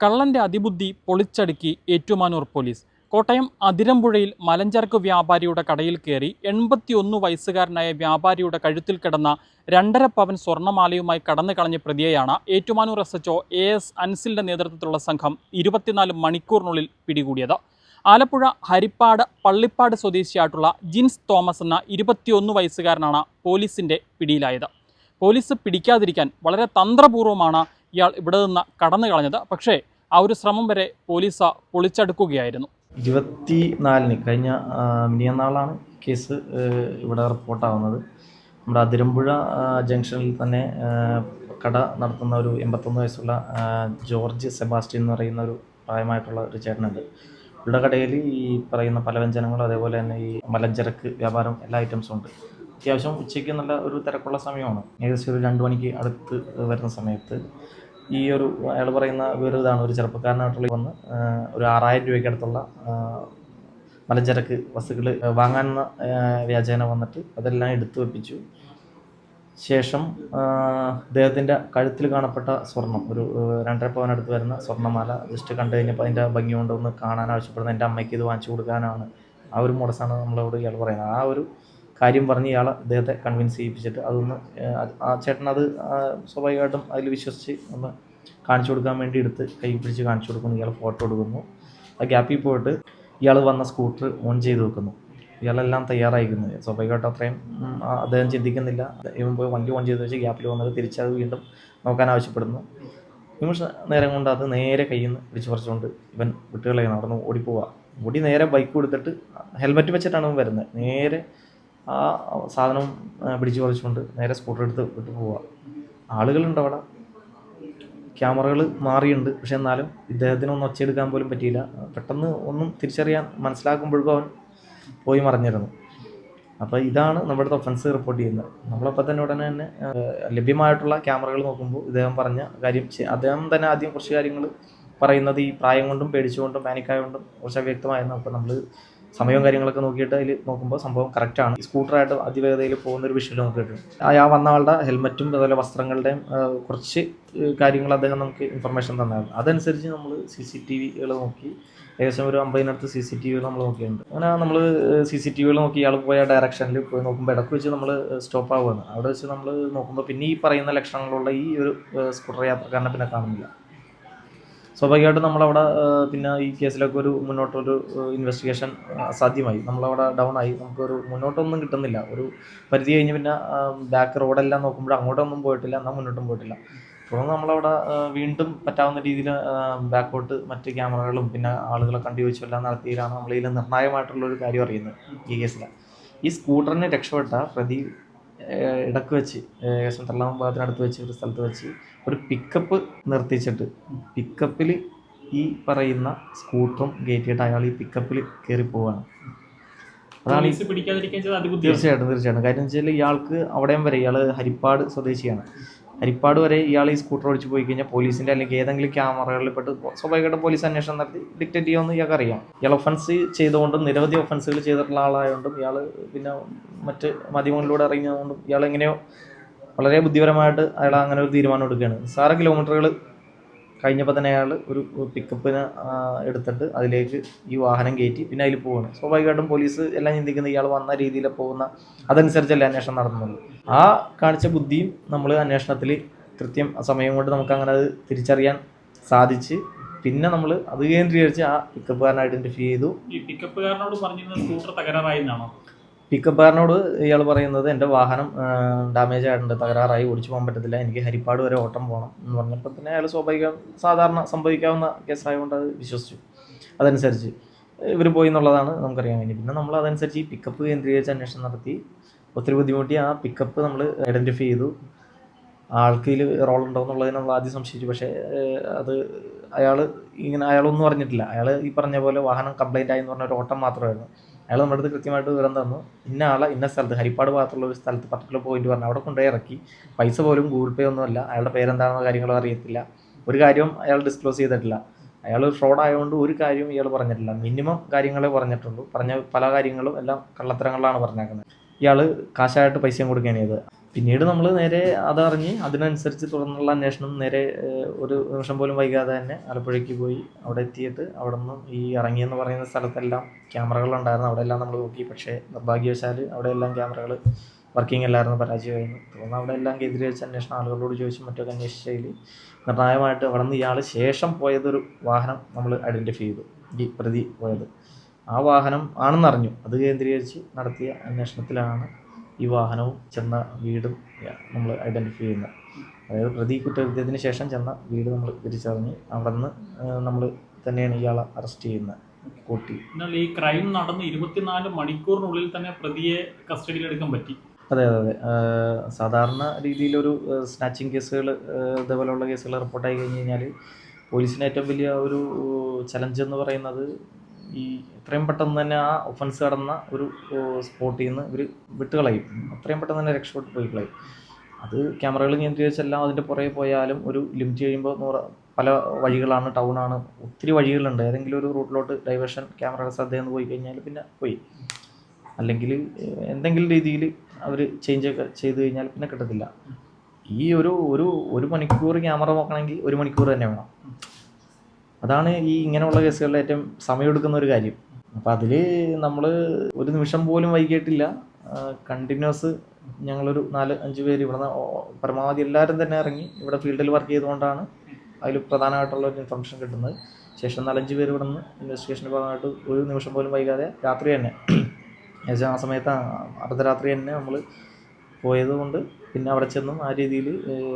കള്ളന്റെ അതിബുദ്ധി പൊളിച്ചടുക്കി ഏറ്റുമാനൂർ പോലീസ്. കോട്ടയം അതിരമ്പുഴയിൽ മലഞ്ചരക്ക് വ്യാപാരിയുടെ കടയിൽ കയറി എൺപത്തിയൊന്ന് വയസ്സുകാരനായ വ്യാപാരിയുടെ കഴുത്തിൽ കിടന്ന രണ്ടര പവൻ സ്വർണമാലയുമായി കടന്നു കളഞ്ഞ പ്രതിയെയാണ് Ettumanoor S H A S അൻസിലിന്റെ നേതൃത്വത്തിലുള്ള സംഘം ഇരുപത്തിനാല് മണിക്കൂറിനുള്ളിൽ പിടികൂടിയത്. ആലപ്പുഴ ഹരിപ്പാട് പള്ളിപ്പാട് സ്വദേശിയായിട്ടുള്ള ജിൻസ് തോമസ് എന്ന ഇരുപത്തിയൊന്ന് വയസ്സുകാരനാണ് പോലീസിന്റെ പിടിയിലായത്. പോലീസ് പിടിക്കാതിരിക്കാൻ വളരെ തന്ത്രപൂർവമാണ് ഇയാൾ ഇവിടെ നിന്ന് കടന്നു കളഞ്ഞത്. പക്ഷേ ആ ഒരു ശ്രമം വരെ പോലീസ് പൊളിച്ചടുക്കുകയായിരുന്നു. ഇരുപത്തി നാലിന് കഴിഞ്ഞ മിനിയന്നാളാണ് കേസ് ഇവിടെ റിപ്പോർട്ടാവുന്നത്. നമ്മുടെ അതിരമ്പുഴ ജംഗ്ഷനിൽ തന്നെ കട നടത്തുന്ന ഒരു എൺപത്തൊന്ന് വയസ്സുള്ള ജോർജ് സെബാസ്റ്റ്യൻ എന്ന് പറയുന്ന ഒരു പ്രായമായിട്ടുള്ള ഒരു ചേട്ടനുണ്ട്. ഇവിടെ കടയിൽ ഈ പറയുന്ന പലവ്യഞ്ജനങ്ങളും അതേപോലെ തന്നെ ഈ മലഞ്ചരക്ക് വ്യാപാരം എല്ലാ ഐറ്റംസും ഉണ്ട്. അത്യാവശ്യം ഉച്ചയ്ക്ക് നല്ല ഒരു തിരക്കുള്ള സമയമാണ്. ഏകദേശം ഒരു രണ്ട് മണിക്ക് അടുത്ത് വരുന്ന സമയത്ത് ഈ ഒരു അയാൾ പറയുന്ന വേറെ ഇതാണ് ഒരു ചെറുപ്പക്കാരനായിട്ടുള്ള വന്ന് ഒരു ആറായിരം രൂപയ്ക്ക് അടുത്തുള്ള മലഞ്ചരക്ക് വസ്തുക്കൾ വാങ്ങാനെന്ന വ്യാജേന വന്നിട്ട് അതെല്ലാം എടുത്തു വെപ്പിച്ചു. ശേഷം അദ്ദേഹത്തിന്റെ കഴുത്തിൽ കാണപ്പെട്ട സ്വർണം ഒരു രണ്ടര പവനടുത്ത് വരുന്ന സ്വർണമാല ജസ്റ്റ് കണ്ടു കഴിഞ്ഞപ്പോൾ അതിന്റെ ഭംഗി കൊണ്ടൊന്ന് കാണാൻ ആവശ്യപ്പെടുന്നത് എന്റെ അമ്മയ്ക്ക് ഇത് വാങ്ങിച്ചു കൊടുക്കാനാണ് ആ ഒരു മുടസാണ് നമ്മളോട് ഇയാൾ പറയുന്നത്. ആ ഒരു കാര്യം പറഞ്ഞ് ഇയാളെ അദ്ദേഹത്തെ കൺവിൻസ് ചെയ്യിപ്പിച്ചിട്ട് അതൊന്ന് ആ, ചേട്ടൻ അത് സ്വാഭാവികമായിട്ടും അതിൽ വിശ്വസിച്ച് ഒന്ന് കാണിച്ചു കൊടുക്കാൻ വേണ്ടി എടുത്ത് കൈ പിടിച്ച് കാണിച്ചു കൊടുക്കുന്നു. ഇയാൾ ഫോട്ടോ എടുക്കുന്നു. ആ ഗ്യാപ്പിൽ പോയിട്ട് ഇയാൾ വന്ന സ്കൂട്ടർ ഓൺ ചെയ്ത് വെക്കുന്നു. ഇയാളെല്ലാം തയ്യാറായിരിക്കുന്നു സ്വാഭാവികമായിട്ടും അത്രയും അദ്ദേഹം ചിന്തിക്കുന്നില്ല. ഇവൻ പോയി വണ്ടി ഓൺ ചെയ്ത് വെച്ച് ഗ്യാപ്പിൽ വന്നത് തിരിച്ചത് വീണ്ടും നോക്കാൻ ആവശ്യപ്പെടുന്നു. നിമിഷ നേരം കൊണ്ട് അത് നേരെ കയ്യിൽ നിന്ന് പിടിച്ച് പറിച്ചുകൊണ്ട് ഇവൻ വിട്ടുകളയാണ് അവിടെ നിന്ന് ഓടിപ്പോവുക ഓടി നേരെ ബൈക്ക് കൊടുത്തിട്ട് ഹെൽമെറ്റ് വെച്ചിട്ടാണ് ഇവൻ വരുന്നത്. നേരെ ആ സാധനം പിടിച്ചു പറിച്ചുകൊണ്ട് നേരെ സ്കൂട്ടർ എടുത്ത് വിട്ടു പോവുക ആളുകളുണ്ട് അവിടെ. ക്യാമറകൾ മാറിയുണ്ട്. പക്ഷെ എന്നാലും ഇദ്ദേഹത്തിനൊന്നും ഒച്ചയെടുക്കാൻ പോലും പറ്റിയില്ല. പെട്ടെന്ന് ഒന്നും തിരിച്ചറിയാൻ മനസ്സിലാക്കുമ്പോഴേക്കും അവൻ പോയി മറിഞ്ഞിരുന്നു. അപ്പോൾ ഇതാണ് നമ്മുടെ ഒഫൻസ് റിപ്പോർട്ട് ചെയ്യുന്നത്. നമ്മളപ്പോൾ തന്നെ ഉടനെ തന്നെ ലഭ്യമായിട്ടുള്ള ക്യാമറകൾ നോക്കുമ്പോൾ ഇദ്ദേഹം പറഞ്ഞ കാര്യം അദ്ദേഹം തന്നെ ആദ്യം കുറച്ച് കാര്യങ്ങൾ പറയുന്നത് ഈ പ്രായം കൊണ്ടും പേടിച്ചുകൊണ്ടും പാനിക്കായതുകൊണ്ടും കുറച്ച് അവ്യക്തമായിരുന്നു. അപ്പോൾ നമ്മൾ സമയവും കാര്യങ്ങളൊക്കെ നോക്കിയിട്ട് അതിൽ നോക്കുമ്പോൾ സംഭവം കറക്റ്റാണ് സ്കൂട്ടറായിട്ട് അതിവേഗതയിൽ പോകുന്ന ഒരു വിഷയം നമുക്ക് കിട്ടും. ആ വന്ന ആളുടെ ഹെൽമറ്റും അതുപോലെ വസ്ത്രങ്ങളുടെയും കുറച്ച് കാര്യങ്ങൾ അദ്ദേഹം നമുക്ക് ഇൻഫർമേഷൻ തന്നായിരുന്നു. അതനുസരിച്ച് നമ്മൾ സി സി ടി വികൾ നോക്കി ഏകദേശം ഒരു അമ്പതിനടുത്ത് സി സി ടി വികൾ നമ്മൾ നോക്കിയിട്ടുണ്ട്. അങ്ങനെ നമ്മൾ സി സി ടി വികൾ നോക്കി ഇയാൾ പോയ ഡയറക്ഷനിൽ പോയി നോക്കുമ്പോൾ ഇടയ്ക്ക് വെച്ച് നമ്മൾ സ്റ്റോപ്പ് ആവുകയാണ്. അവിടെ വെച്ച് നമ്മൾ നോക്കുമ്പോൾ പിന്നെ ഈ പറയുന്ന ലക്ഷണങ്ങളുള്ള ഈ ഒരു സ്കൂട്ടർ യാത്രക്കാരനെ പിന്നെ കാണുന്നില്ല. സ്വാഭാവികമായിട്ടും നമ്മളവിടെ പിന്നെ ഈ കേസിലൊക്കെ ഒരു മുന്നോട്ടൊരു ഇൻവെസ്റ്റിഗേഷൻ അസാധ്യമായി നമ്മളവിടെ ഡൗൺ ആയി. നമുക്കൊരു മുന്നോട്ടൊന്നും കിട്ടുന്നില്ല. ഒരു പരിധി കഴിഞ്ഞ് പിന്നെ ബാക്ക് റോഡെല്ലാം നോക്കുമ്പോൾ അങ്ങോട്ടൊന്നും പോയിട്ടില്ല. എന്നാൽ മുന്നോട്ടും പോയിട്ടില്ല. തുടർന്ന് നമ്മളവിടെ വീണ്ടും പറ്റാവുന്ന രീതിയിൽ ബാക്കോട്ട് മറ്റ് ക്യാമറകളും പിന്നെ ആളുകളെ കണ്ടു ചോദിച്ചും എല്ലാം നടത്തിയിലാണ് നമ്മൾ ഇതിൽ നിർണായകമായിട്ടുള്ള ഒരു കാര്യം അറിയുന്നത് ഈ കേസിൽ ഈ സ്കൂട്ടറിനെ രക്ഷപ്പെട്ട പ്രതി ഇടയ്ക്ക് വെച്ച് ഏകദേശം തെള്ളാം ഭാഗത്തിനടുത്ത് വെച്ച് ഒരു സ്ഥലത്ത് വെച്ച് ഒരു പിക്കപ്പ് നിർത്തിച്ചിട്ട് പിക്കപ്പിൽ ഈ പറയുന്ന സ്കൂട്ടറും കയറ്റിയിട്ട് അയാൾ ഈ പിക്കപ്പിൽ കയറി പോവാണ്. അതാണ് തീർച്ചയായിട്ടും തീർച്ചയായിട്ടും. കാര്യം വെച്ചാൽ ഇയാൾക്ക് അവിടെയും വരെ ഇയാൾ ഹരിപ്പാട് സ്വദേശിയാണ്. ഹരിപ്പാട് വരെ ഇയാൾ ഈ സ്കൂട്ടർ ഓടിച്ച് പോയി കഴിഞ്ഞാൽ പോലീസിന്റെ അല്ലെങ്കിൽ ഏതെങ്കിലും ക്യാമറകളിൽ പെട്ട് സ്വാഭാവികമായിട്ടും പോലീസ് അന്വേഷണം നടത്തി ഡിക്റ്റേറ്റ് ചെയ്യുമെന്ന് ഇയാൾക്ക് അറിയാം. ഇയാൾ ഒഫൻസ് ചെയ്തുകൊണ്ടും നിരവധി ഒഫൻസുകൾ ചെയ്തിട്ടുള്ള ആളായതുകൊണ്ടും ഇയാൾ പിന്നെ മറ്റ് മാധ്യമങ്ങളിലൂടെ അറിയുന്നതുകൊണ്ടും ഇയാൾ എങ്ങനെയോ വളരെ ബുദ്ധിപരമായിട്ട് അയാൾ അങ്ങനെ ഒരു തീരുമാനം എടുക്കുകയാണ്. നിസ്സാര കിലോമീറ്ററുകൾ കഴിഞ്ഞപ്പോൾ തന്നെ അയാൾ ഒരു പിക്കപ്പിന് എടുത്തിട്ട് അതിലേക്ക് ഈ വാഹനം കയറ്റി പിന്നെ അതിൽ പോവാണ്. സ്വാഭാവികമായിട്ടും പോലീസ് എല്ലാം ചിന്തിക്കുന്നത് ഇയാൾ വന്ന രീതിയിൽ പോകുന്ന അതനുസരിച്ചല്ലേ അന്വേഷണം നടത്തുന്നുള്ളൂ ആ കാണിച്ച ബുദ്ധിയും നമ്മൾ അന്വേഷണത്തിൽ കൃത്യം സമയം കൊണ്ട് നമുക്ക് അങ്ങനെ അത് തിരിച്ചറിയാൻ സാധിച്ച് പിന്നെ നമ്മൾ അത് കേന്ദ്രീകരിച്ച് ആ പിക്കപ്പുകാരനെ ഐഡന്റിഫൈ ചെയ്തു. ഈ പിക്കപ്പുകാരനോട് പറഞ്ഞിരുന്ന സ്കൂട്ടർ തകരാറായി എന്നാണോ? പിക്കപ്പുകാരനോട് ഇയാൾ പറയുന്നത് എന്റെ വാഹനം ഡാമേജ് ആയിട്ടുണ്ട് തകരാറായി ഓടിച്ചു പോകാൻ പറ്റത്തില്ല എനിക്ക് ഹരിപ്പാട് വരെ ഓട്ടം പോകണം എന്ന് പറഞ്ഞപ്പോൾ തന്നെ അയാൾ സ്വാഭാവികം സാധാരണ സംഭവിക്കാവുന്ന കേസായതുകൊണ്ട് അത് വിശ്വസിച്ചു. അതനുസരിച്ച് ഇവർ പോയി എന്നുള്ളതാണ് നമുക്കറിയാൻ വേണ്ടി. പിന്നെ നമ്മൾ അതനുസരിച്ച് ഈ പിക്കപ്പ് കേന്ദ്രീകരിച്ച് അന്വേഷണം നടത്തി. ഒത്തിരി ബുദ്ധിമുട്ടി ആ പിക്കപ്പ് നമ്മൾ ഐഡന്റിഫൈ ചെയ്തു. ആൾക്ക് ഇതിൽ റോൾ ഉണ്ടോ എന്നുള്ളതിന് നമ്മൾ ആദ്യം സംശയിച്ചു. പക്ഷേ അത് അയാൾ ഇങ്ങനെ അയാളൊന്നും അറിഞ്ഞിട്ടില്ല. അയാൾ ഈ പറഞ്ഞ പോലെ വാഹനം കംപ്ലൈന്റ് ആയി എന്ന് പറഞ്ഞ ഒരു ഓട്ടം മാത്രമായിരുന്നു. അയാൾ നമ്മുടെ അടുത്ത് കൃത്യമായിട്ട് വിവരം തന്നു. ഇന്ന ആളെ ഇന്ന സ്ഥലത്ത് ഹരിപ്പാട് ഭാഗത്തുള്ള ഒരു സ്ഥലത്ത് പർട്ടിക്കുലർ പോയിന്റ് പറഞ്ഞു അവിടെ കൊണ്ടുപോയി ഇറക്കി. പൈസ പോലും ഗൂഗിൾ പേ ഒന്നുമല്ല. അയാളുടെ പേരെന്താണെന്നോ കാര്യങ്ങളോ അറിയത്തില്ല. ഒരു കാര്യവും അയാൾ ഡിസ്ക്ലോസ് ചെയ്തിട്ടില്ല. അയാൾ ഫ്രോഡ് ആയതുകൊണ്ട് ഒരു കാര്യവും ഇയാൾ പറഞ്ഞിട്ടില്ല. മിനിമം കാര്യങ്ങളെ പറഞ്ഞിട്ടുള്ളൂ. പറഞ്ഞ പല കാര്യങ്ങളും എല്ലാം കള്ളത്തരങ്ങളിലാണ് പറഞ്ഞേക്കുന്നത്. ഇയാൾ കാശായിട്ട് പൈസയും കൊടുക്കുകയാണ് ചെയ്തത്. പിന്നീട് നമ്മൾ നേരെ അതറിഞ്ഞ് അതിനനുസരിച്ച് തുടർന്നുള്ള അന്വേഷണം നേരെ ഒരു നിമിഷം പോലും വൈകാതെ തന്നെ ആലപ്പുഴയ്ക്ക് പോയി അവിടെ എത്തിയിട്ട് അവിടെ നിന്നും ഈ ഇറങ്ങിയെന്ന് പറയുന്ന സ്ഥലത്തെല്ലാം ക്യാമറകളുണ്ടായിരുന്നു അവിടെ എല്ലാം നമ്മൾ നോക്കി. പക്ഷേ നിർഭാഗ്യവശാൽ അവിടെ എല്ലാം ക്യാമറകൾ വർക്കിംഗ് അല്ലായിരുന്നു പരാജയമായിരുന്നു. തുടർന്ന് അവിടെ എല്ലാം കേന്ദ്രീകരിച്ച് അന്വേഷണം ആളുകളോട് ചോദിച്ചും മറ്റൊക്കെ അന്വേഷിച്ചതിൽ നിർണായകമായിട്ട് അവിടെ നിന്ന് ഇയാൾ ശേഷം പോയതൊരു വാഹനം നമ്മൾ ഐഡന്റിഫൈ ചെയ്തു. ഈ പ്രതി പോയത്. ആ വാഹനം ആണെന്നറിഞ്ഞു. അത് കേന്ദ്രീകരിച്ച് നടത്തിയ അന്വേഷണത്തിലാണ് ഈ വാഹനവും ചെന്ന വീടും നമ്മൾ ഐഡന്റിഫൈ ചെയ്യുന്നത് അതായത് പ്രതി കുറ്റകൃത്യത്തിന് ശേഷം ചെന്ന വീട് നമ്മൾ തിരിച്ചറിഞ്ഞ് അവിടെ നിന്ന് നമ്മൾ തന്നെയാണ് ഇയാളെ അറസ്റ്റ് ചെയ്യുന്നത് കൂട്ടി. എന്നാൽ ഈ ക്രൈം നടന്ന് ഇരുപത്തിനാല് മണിക്കൂറിനുള്ളിൽ തന്നെ പ്രതിയെ കസ്റ്റഡിയിലെടുക്കാൻ പറ്റി. അതെ അതെ അതെ. സാധാരണ രീതിയിലൊരു സ്നാച്ചിങ് കേസുകൾ ഇതേപോലെയുള്ള കേസുകൾ റിപ്പോർട്ടായി കഴിഞ്ഞ് കഴിഞ്ഞാൽ പോലീസിന് ഏറ്റവും വലിയ ഒരു ചലഞ്ച് എന്ന് പറയുന്നത് ഈ എത്രയും പെട്ടെന്ന് തന്നെ ആ ഒഫൻസ് കടന്ന ഒരു സ്പോട്ടിൽ നിന്ന് ഇവർ വിട്ടുകളയും. അത്രയും പെട്ടെന്ന് തന്നെ രക്ഷപ്പെട്ട് പോയി കളയും. അത് ക്യാമറകൾ കേന്ദ്രീകരിച്ചെല്ലാം അതിന്റെ പുറകെ പോയാലും ഒരു ലിമിറ്റ് കഴിയുമ്പോൾ നൂറ് പല വഴികളാണ് ടൗണാണ് ഒത്തിരി വഴികളുണ്ട്. ഏതെങ്കിലും ഒരു റൂട്ടിലോട്ട് ഡൈവേർഷൻ ക്യാമറയുടെ ശ്രദ്ധയിൽ നിന്ന് പോയി കഴിഞ്ഞാൽ പിന്നെ പോയി. അല്ലെങ്കിൽ എന്തെങ്കിലും രീതിയിൽ അവർ ചേഞ്ച് ഒക്കെ ചെയ്ത് കഴിഞ്ഞാൽ പിന്നെ കിട്ടത്തില്ല. ഈ ഒരു ഒരു ഒരു മണിക്കൂർ ക്യാമറ നോക്കണമെങ്കിൽ ഒരു മണിക്കൂർ തന്നെ വേണം. അതാണ് ഈ ഇങ്ങനെയുള്ള കേസുകളിൽ ഏറ്റവും സമയമെടുക്കുന്ന ഒരു കാര്യം. അപ്പം അതിൽ നമ്മൾ ഒരു നിമിഷം പോലും വൈകിട്ടില്ല കണ്ടിന്യൂസ് ഞങ്ങളൊരു നാല് അഞ്ച് പേര് ഇവിടെ പരമാവധി എല്ലാവരും തന്നെ ഇറങ്ങി ഇവിടെ ഫീൽഡിൽ വർക്ക് ചെയ്തുകൊണ്ടാണ് അതിൽ പ്രധാനമായിട്ടുള്ള ഒരു ഇൻഫർമേഷൻ കിട്ടുന്നത്. ശേഷം നാലഞ്ച് പേര് ഇവിടെ നിന്ന് ഇൻവെസ്റ്റിഗേഷന്റെ ഭാഗമായിട്ട് ഒരു നിമിഷം പോലും വൈകാതെ രാത്രി തന്നെ. ഏകദേശം ആ സമയത്ത് അർദ്ധരാത്രി തന്നെ നമ്മൾ പോയത് കൊണ്ട് പിന്നെ അവിടെ ചെന്നും ആ രീതിയിൽ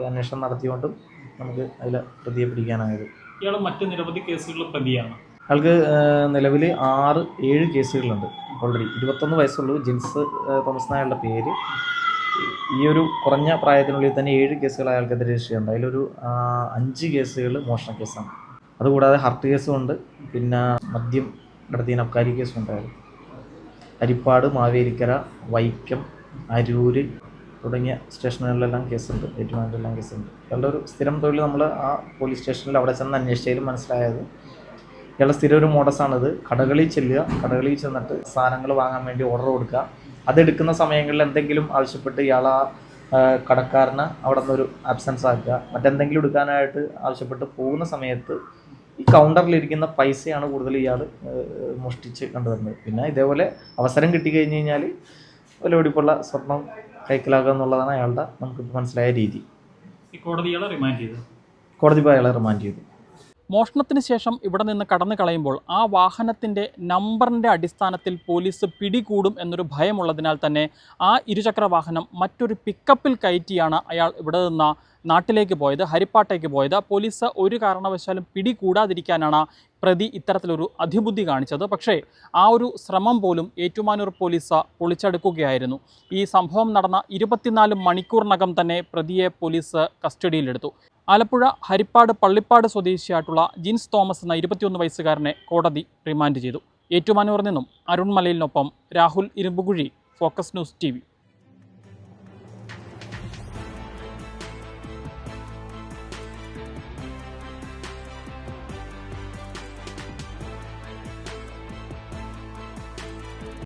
അന്വേഷണം നടത്തിയോണ്ടും നമുക്ക് അതിൽ പ്രതിയെ പിടിക്കാനായത്. ഇയാൾ മറ്റു നിരവധി കേസുകളിൽ പ്രതിയാണ്. അയാൾക്ക് നിലവിൽ ആറ് ഏഴ് കേസുകളുണ്ട് ഓൾറെഡി ഇരുപത്തൊന്ന് വയസ്സുള്ളൂ. ജിൻസ് തോമസ് നായരുടെ പേര്. ഈ ഒരു കുറഞ്ഞ പ്രായത്തിനുള്ളിൽ തന്നെ ഏഴ് കേസുകൾ അയാൾക്കെതിരെ രജിസ്റ്റർ ചെയ്യുന്നുണ്ട് അതിലൊരു അഞ്ച് കേസുകൾ മോഷണ കേസാണ്. അതുകൂടാതെ ഹർട്ട് കേസും ഉണ്ട്. പിന്നെ മദ്യം കടത്തിയ അബ്കാരി കേസും ഉണ്ടായിരുന്നു. ഹരിപ്പാട് മാവേലിക്കര വൈക്കം അരൂര് തുടങ്ങിയ സ്റ്റേഷനുകളിലെല്ലാം കേസുണ്ട്. ഏറ്റുമാനിലെല്ലാം കേസുണ്ട്. ഇയാളുടെ ഒരു സ്ഥിരം തൊഴിൽ നമ്മൾ ആ പോലീസ് സ്റ്റേഷനിൽ അവിടെ ചെന്ന് അന്വേഷിച്ചാലും മനസ്സിലായത് ഇയാളുടെ സ്ഥിരം ഒരു മോഡസാണിത് കടകളിൽ ചെല്ലുക കടകളിൽ ചെന്നിട്ട് സാധനങ്ങൾ വാങ്ങാൻ വേണ്ടി ഓർഡർ കൊടുക്കുക. അതെടുക്കുന്ന സമയങ്ങളിൽ എന്തെങ്കിലും ആവശ്യപ്പെട്ട് ഇയാൾ ആ കടക്കാരന് അവിടെ നിന്നൊരു ആബ്സെൻസ് ആക്കുക. മറ്റെന്തെങ്കിലും എടുക്കാനായിട്ട് ആവശ്യപ്പെട്ട് പോകുന്ന സമയത്ത് ഈ കൗണ്ടറിലിരിക്കുന്ന പൈസയാണ് കൂടുതൽ ഇയാൾ മോഷ്ടിച്ച് കണ്ടുവരുന്നത്. പിന്നെ ഇതേപോലെ അവസരം കിട്ടി കിട്ടിക്കഴിഞ്ഞ് കഴിഞ്ഞാൽ വിലപിടിപ്പുള്ള സ്വർണം കൈക്കലാക്കുക എന്നുള്ളതാണ് അയാളുടെ നമുക്ക് മനസ്സിലായ രീതി. കോടതി അയാളെ റിമാൻഡ് ചെയ്തു. മോഷണത്തിന് ശേഷം ഇവിടെ നിന്ന് കടന്നു കളയുമ്പോൾ ആ വാഹനത്തിന്റെ നമ്പറിന്റെ അടിസ്ഥാനത്തിൽ പോലീസ് പിടികൂടും എന്നൊരു ഭയമുള്ളതിനാൽ തന്നെ ആ ഇരുചക്ര വാഹനം മറ്റൊരു പിക്കപ്പിൽ കയറ്റിയാണ് അയാൾ ഇവിടെ നിന്ന് നാട്ടിലേക്ക് പോയത് ഹരിപ്പാട്ടേക്ക് പോയത്. പോലീസ് ഒരു കാരണവശാലും പിടികൂടാതിരിക്കാനാണ് പ്രതി ഇത്തരത്തിലൊരു അതിബുദ്ധി കാണിച്ചത്. പക്ഷേ ആ ഒരു ശ്രമം പോലും ഏറ്റുമാനൂർ പോലീസ് പൊളിച്ചെടുക്കുകയായിരുന്നു. ഈ സംഭവം നടന്ന ഇരുപത്തിനാല് മണിക്കൂറിനകം തന്നെ പ്രതിയെ പോലീസ് കസ്റ്റഡിയിലെടുത്തു. ആലപ്പുഴ ഹരിപ്പാട് പള്ളിപ്പാട് സ്വദേശിയായിട്ടുള്ള ജിൻസ് തോമസ് എന്ന ഇരുപത്തിയൊന്ന് വയസ്സുകാരനെ കോടതി റിമാൻഡ് ചെയ്തു. ഏറ്റുമാനൂരിൽ നിന്നും Arun മലയിലിനൊപ്പം Rahul Irumbukuzhi focus news T